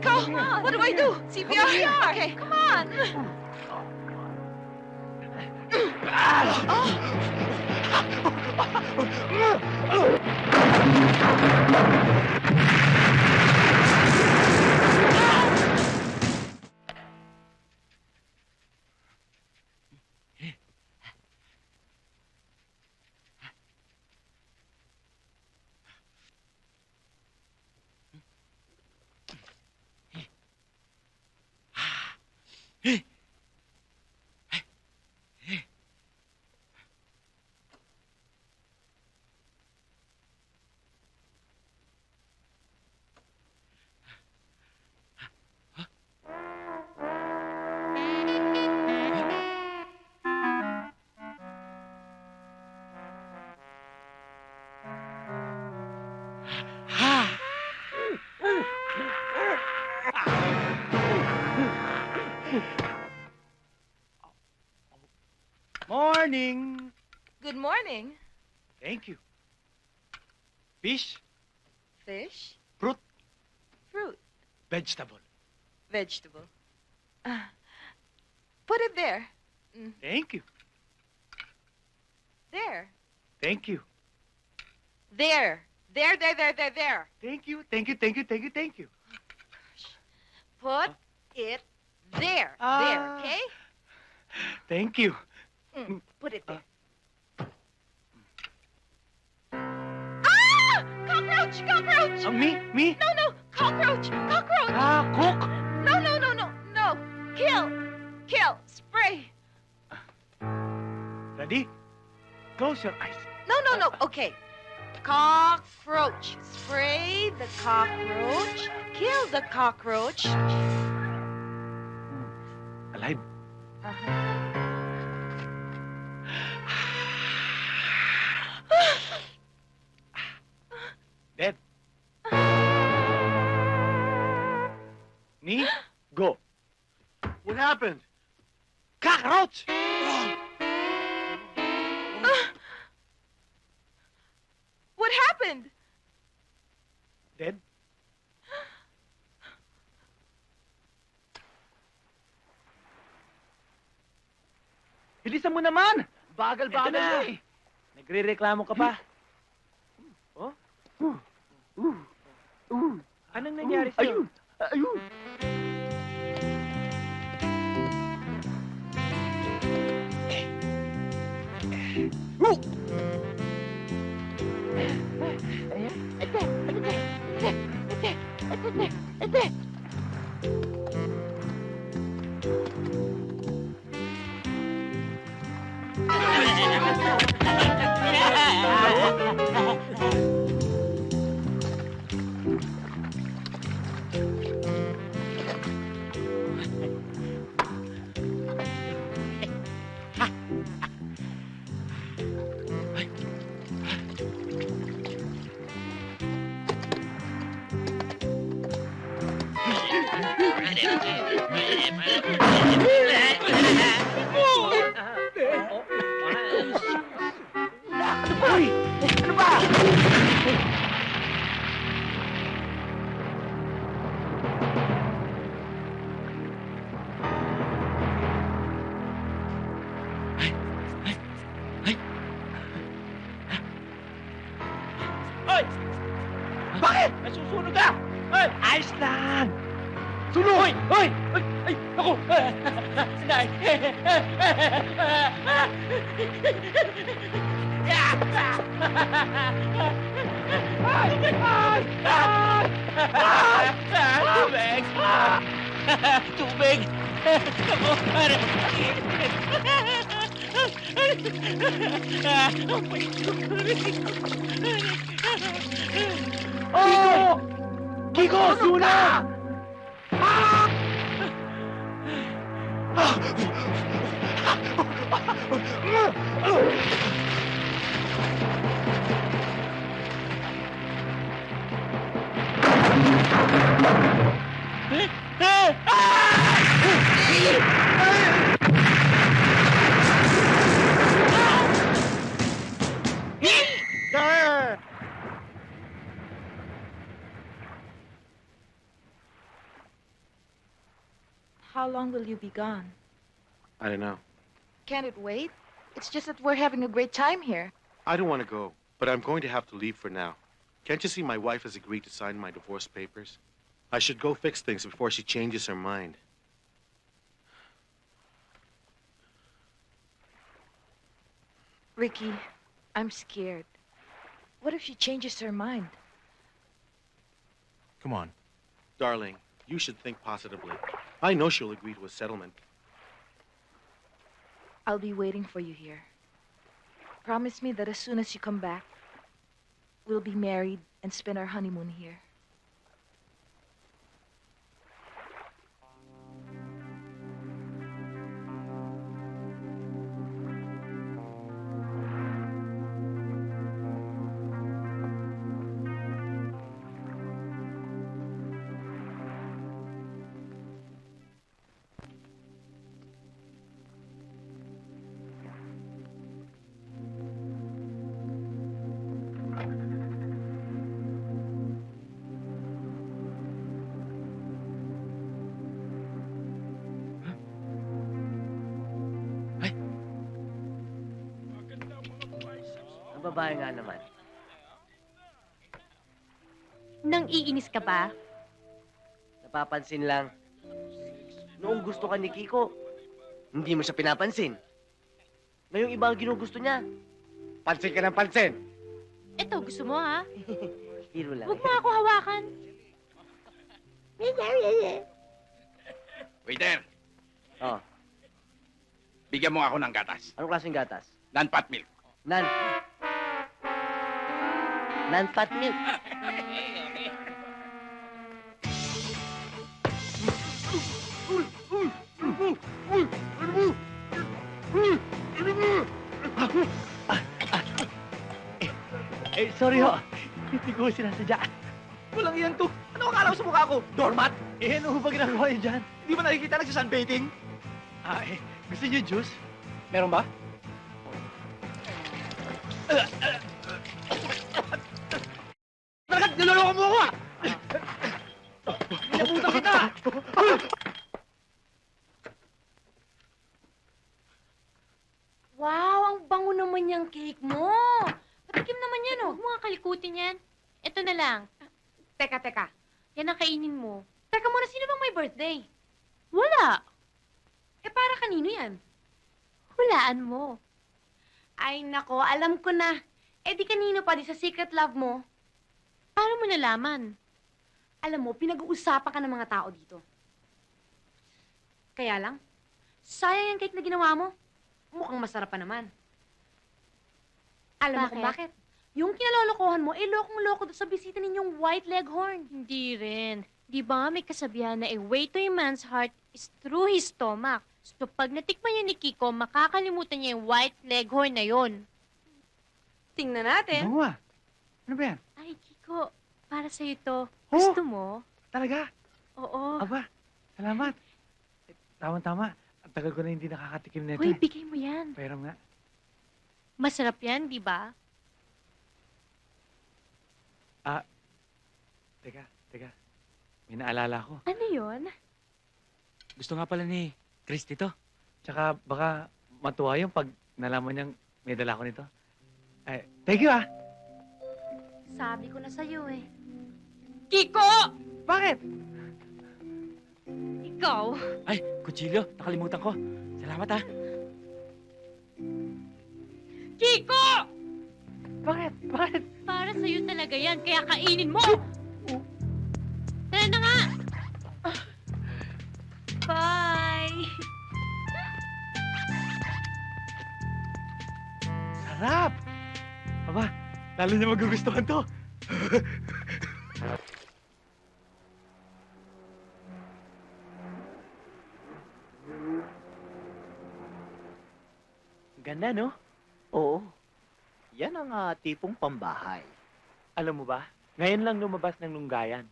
Kiko, what do I do? CPR? Okay. Come on. Ah. Good morning! Good morning. Thank you. Fish, Fish? Fruit. Fruit. vegetable. Vegetable. Uh, put it there. Thank you. There. Thank you. There. There, there, there, there, there. Thank you. Thank you. Thank you. Thank you. Thank you. Put it there. Ah. There, okay? Thank you. Mm, put it there. Ah! Cockroach! Cockroach! Ah, me? Me? No, no! Cockroach! Cockroach! Ah, cook! No, no, no, no, no! Kill! Kill! Spray! Ready? Close your eyes. No, no, no. Okay. Cockroach. Spray the cockroach. Kill the cockroach. Alive. Uh-huh. Dead. Me? Go. What happened? Cockroach! What happened? Dead? Bilisan mo naman! Bagal-bagal na. mo eh. Nagre-reklamo ka pa. Oh? Anong nangyari sa'yo? Ayun! Uy! Hoy! Hoy! Ay! Ay! Ako! Sinay! Tubig! Tubig! Tubig! Ako! Pare! Oh! Kiko! Suna! How long will you be gone? I don't know. Can't it wait? It's just that we're having a great time here. I don't want to go, but I'm going to have to leave for now. Can't you see my wife has agreed to sign my divorce papers? I should go fix things before she changes her mind. Ricky, I'm scared. What if she changes her mind? Come on. Darling, you should think positively. I know she'll agree to a settlement. I'll be waiting for you here. Promise me that as soon as you come back, we'll be married and spend our honeymoon here. Babae nga naman. Nang iinis ka ba? Napapansin lang. Noong gusto ka ni Kiko, hindi mo siya pinapansin. Ngayong iba ang ginugusto niya. Pansin ka ng pansin. Eto, gusto mo ha? Hiro lang. Huwag mo ako hawakan. Waiter, Oh, bigyan mo ako ng gatas. anong klaseng gatas? Non-pot milk. Nan. Non-fat milk. Eh, sorry ho. Hindi ko sinasadya. Walang iyan to. Ano akala mo sa mukha ko? Doormat? Eh, ano ba ginagawa niyo dyan? Hindi mo nakikita nagsasunbathing? Ah, eh, gusto niyo juice? Meron ba? Talagang niloloko mo ako ah! Minabutan kita! Wow, ang bango naman yung cake mo. Patikim naman yan, oh. Huwag mo nga kalikutin yan. Ito na lang. Teka, teka. Yan ang kainin mo. Teka muna, sino bang may birthday? Wala. Eh, para kanino yan? Hulaan mo. Ay, nako, alam ko na. Eh, di kanino pa, di sa secret love mo. Paano mo nalaman? Alam mo, pinag-uusapan ka ng mga tao dito. Kaya lang, sayang yung cake na ginawa mo. Mukhang masarap pa naman. Alam mo kung bakit? Yung kinalolokohan mo, eh, lokong-loko sa bisita ninyong white leghorn. Hindi rin. Di ba may kasabihan na a way to a man's heart is through his stomach. So pag natikman yun ni Kiko, makakalimutan niya yung white leghorn na yun. Tingnan natin. Bunga. Ano ba yan? Ay, Kiko, para sa'yo to. Oh! Gusto mo? Talaga? Oo. Aba, salamat. Eh, Tama-tama. Ang tagal ko na hindi nakakatikim nito Hoy, eh. bigay mo yan. Pero nga. Masarap yan, di ba? Teka, teka. May naalala ko. Ano yun? Gusto nga pala ni Christy to. Tsaka baka matuwa yung pag nalaman niyang may dala ko nito. Eh, thank you ah. Sabi ko na sa'yo eh. Kiko! Bakit? Ikaw? Ay, kutsilyo. Nakalimutan ko. Salamat ah. Kiko! Bakit? Bakit? Para sa'yo talaga yan, kaya kainin mo! Tara na nga! Bye! Sarap! Lalo niya magugustuhan to. Ganda, no? Oo. Yan ang ah, tipong pambahay. Alam mo ba, ngayon lang lumabas ng lunggayan.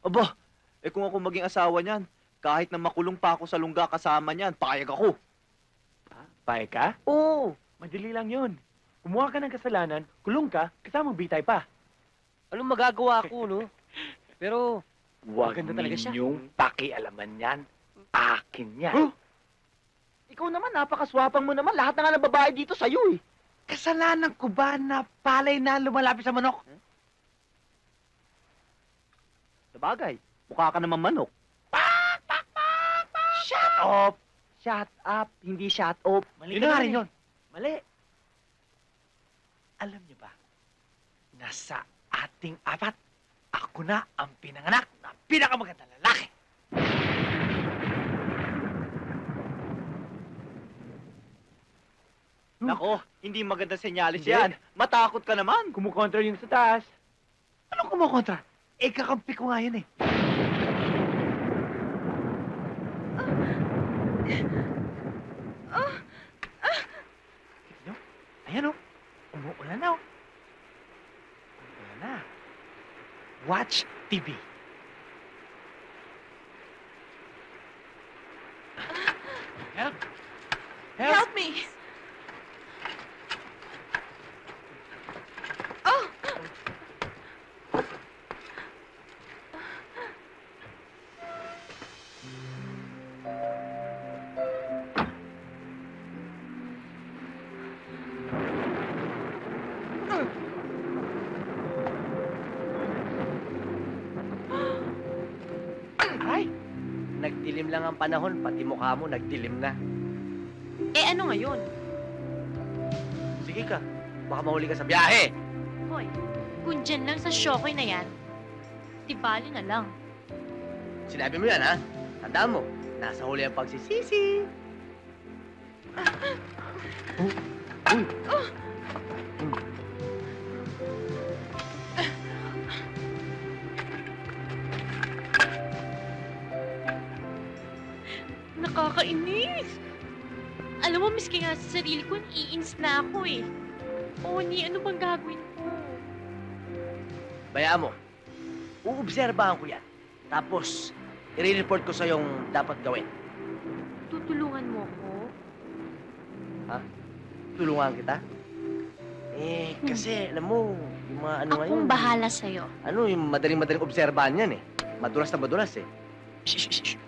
Aba, eh kung ako maging asawa niyan, kahit na makulong pa ako sa lungga kasama niyan, payag ako. Pae ka? Oo. Madali lang yun. Kumuha ka ng kasalanan, kulong ka, kasamang bitay pa. Anong magagawa ko, no? Pero, Huwag Maganda talaga siya. ninyong pakialaman yan. Akin yan. Huh? Ikaw naman, napakaswapang mo naman. Lahat na nga ng babae dito sa'yo eh. Kasalanan ko ba na palay na lumalapit sa manok? Sabagay, mukha ka naman manok. Shut up! Shut up, hindi shut up. Mali ka na rin yun. Mali. Alam niyo ba, nasa ating apat, ako na ang pinanganak na pinakamagandang lalaki. Nako, hindi maganda senyalis yan. Matakot ka naman. Kumukontra yung sa taas. Anong kumukontra? Eh, kakampi ko nga yun eh. Tignan nyo? Ayan o. Umuulan na o. Umuulan na. Watch TV. Help! Help! Help me! Lang ang panahon, pati mukha mo nagdilim na. Eh, ano ngayon? Sige ka, baka mahuli ka sa biyahe. Hoy, kung dyan lang sa Shokoy na yan, tibali na lang. Sinabi mo yan, ha? Tandaan mo, nasa huli ang pagsisisi. Nakakainis! Alam mo, miski nga sa sarili ko, iins na ako eh. Oo, ni ano bang gagawin ko? Bayaan mo, uobserbahan ko yan. Tapos, i-report ko sa yung dapat gawin. Tutulungan mo ako? Tulungan kita. Eh, kasi, alam mo, yung mga ano ngayon... Akong bahala sa'yo. Ano, yung madaling-madaling obserbahan yan eh. Madulas na madulas eh. Shh, shh, shh,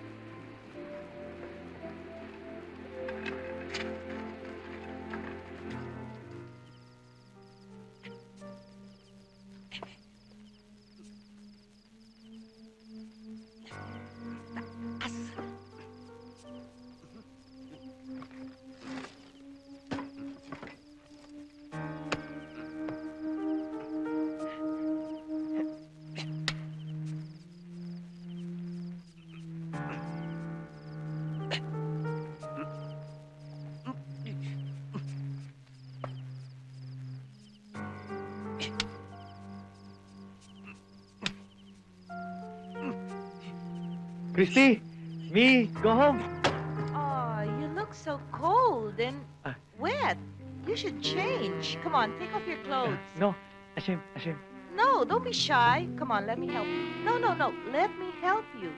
Christy! Me! Go home! Oh, you look so cold and Ah. wet. You should change. Come on, take off your clothes. No, Ashim, Ashim. No, don't be shy. Come on, let me help you. No, no, no. Let me help you.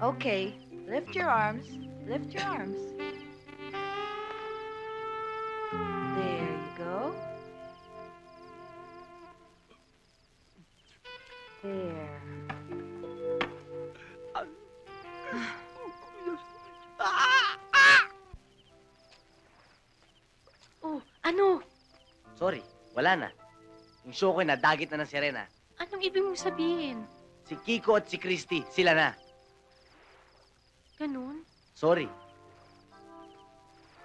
Okay, lift your arms. Lift your arms. There you go. There. Ano? Sorry, wala na. Yung show ko na dagit na ng sirena. Anong ibig mong sabihin? Si Kiko at si Christy, sila na. Ganun? Sorry.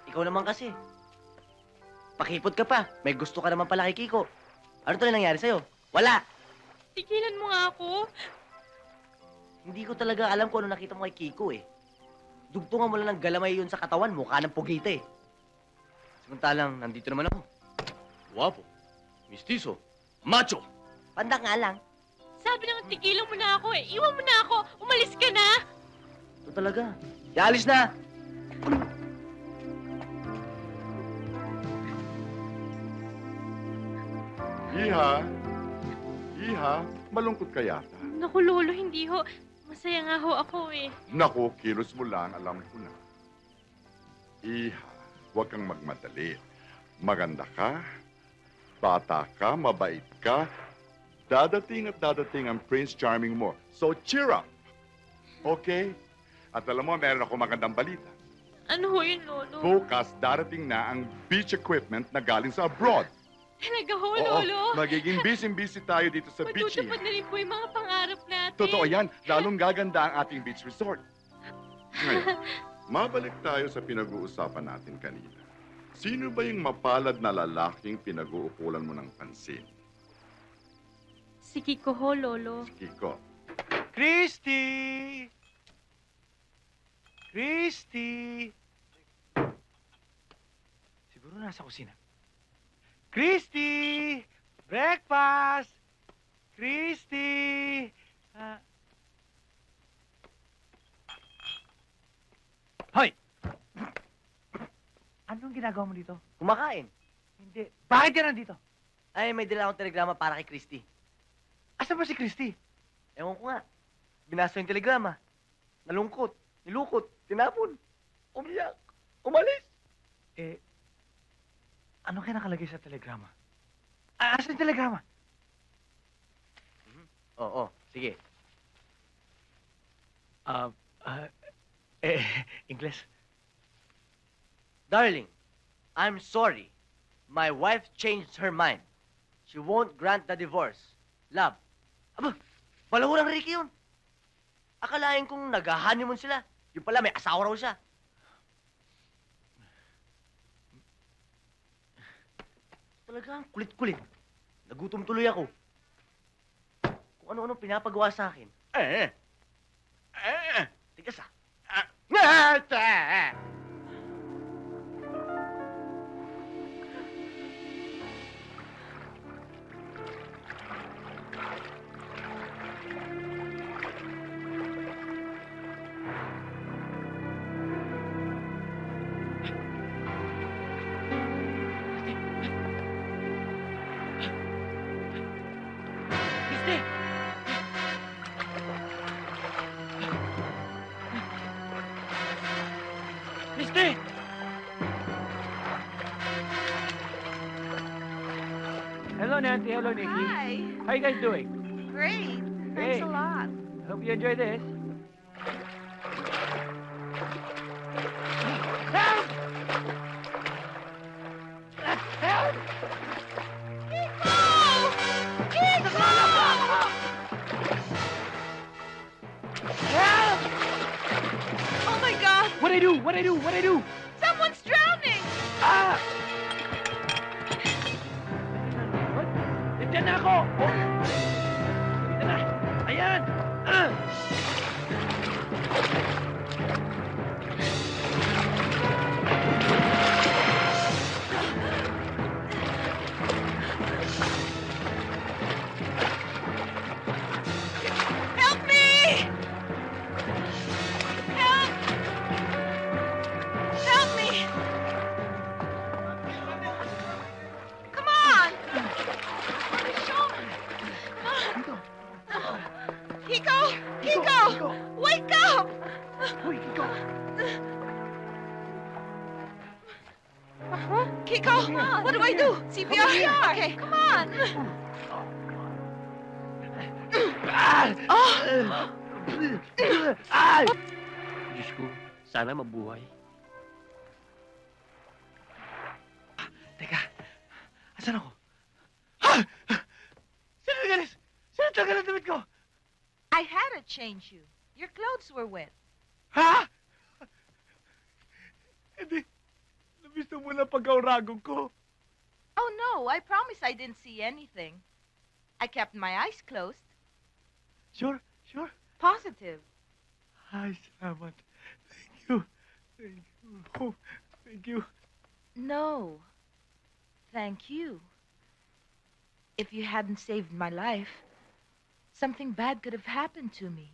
Ikaw naman kasi. Pakipot ka pa. May gusto ka naman pala kay Kiko. Ano tuloy nangyari sa'yo? Wala. Tigilan mo nga ako. Hindi ko talaga alam kung ano nakita mo kay Kiko eh. Dugtungan mo lang ng galamay yun sa katawan, mukha ng pugita eh. Samantalang, nandito naman ako. Guwapo, mistiso, macho. Panda nga lang. Sabi nang tigilan mo na ako eh. Iwan mo na ako. Umalis ka na. Ito talaga. Yalis na! Iha? Iha? Malungkot ka yata. Naku, Lolo, hindi ho. Masaya nga ho ako eh. Naku, kilos mo lang, alam ko na. Iha, huwag kang magmadali. Maganda ka, bata ka, mabait ka. Dadating at dadating ang Prince Charming mo. So cheer up. Okay? At alam mo, meron ako magandang balita. Ano ho yun, Lolo? Bukas, darating na ang beach equipment na galing sa abroad. Talaga ho, Oo, Lolo? magiging busy-busy tayo dito sa beaching. Matutupad na rin po yung mga pangarap natin. Totoo yan. Lalong gaganda ang ating beach resort. Ngayon, mabalik tayo sa pinag-uusapan natin kanina. Sino ba yung mapalad na lalaking pinag-uukulan mo ng pansin? Si Kiko ho, Lolo. Kiko. Christy! Christy! Siguro nasa kusina. Christy! Breakfast! Christy! Ah. Hoy! Anong ginagawa mo dito? Kumakain. Hindi. Bakit ka nandito? Ay, may dala akong telegrama para kay Christy. Asan ba si Christy? Ewan ko nga. Binasa yung telegrama. Nalungkot, nilukot, tinapon, umiyak, umalis. Eh, ano kaya nakalagay sa telegrama? Ah, asan yung telegrama? Oo, sige. Ah, ah, eh, English. Darling, I'm sorry. My wife changed her mind. She won't grant the divorce. Love. Aba, balaho ng Ricky yun. Akalain kong nag-honeymoon sila. Yung pala, may asawa raw siya. Talaga, ang kulit-kulit. Nagutom tuloy ako. Kung ano-ano pinapagawa sa akin. Eh, eh, tigas ah. Ah, Hello, Nancy. Hello, Nikki. Hi. How you guys doing? Great. Hey. Thanks a lot. Hope you enjoy this. Help! Help! Help! Oh my God! What I do? What I do? What I do? Someone's drowning! Ah! Na ako! Ah! Diyos ko, sana mabuhay. Ah, teka, asan ako? Ah! Sino nagalis? Sino talaga ng damit ko? I had to change you. Your clothes were wet. Ha? Hindi. Nabisto mo na pagkauragong ko. Oh no, I promise I didn't see anything. I kept my eyes closed. Sure, sure. Positive. Ay, salamat. Thank you. Thank you. Oh, thank you. No. Thank you. If you hadn't saved my life, something bad could have happened to me.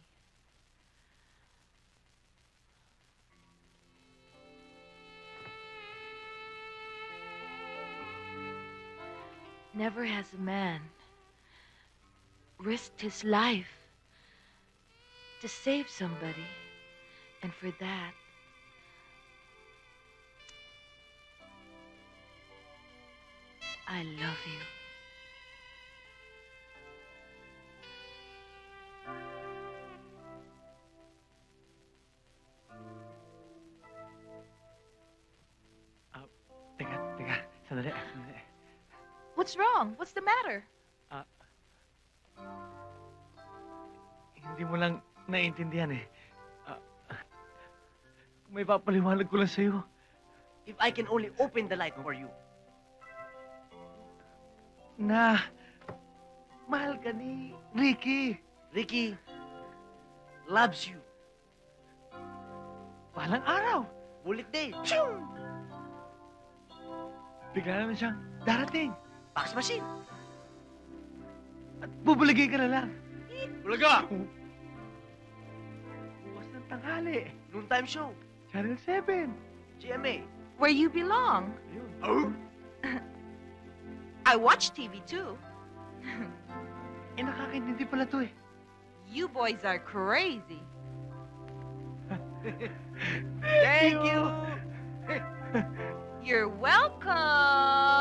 Never has a man risked his life to save somebody. And for that, I love you. Uh, What's wrong? What's the matter? Uh, hindi mo lang naiintindihan eh. Ah, may papaliwanag ko lang sa'yo. If I can only open the light for you. Na, mahal ka ni Ricky. Ricky loves you. Balang araw. Bullet day. Bigla naman siyang darating. Fax machine. At bubuligay ka na lang. Bulaga! Tanghali. Noontime show. Channel 7. GMA. Where you belong. Ayun. Oh? I watch TV too. Eh, nakakaintindi pala to eh. You boys are crazy. Thank you. You're welcome.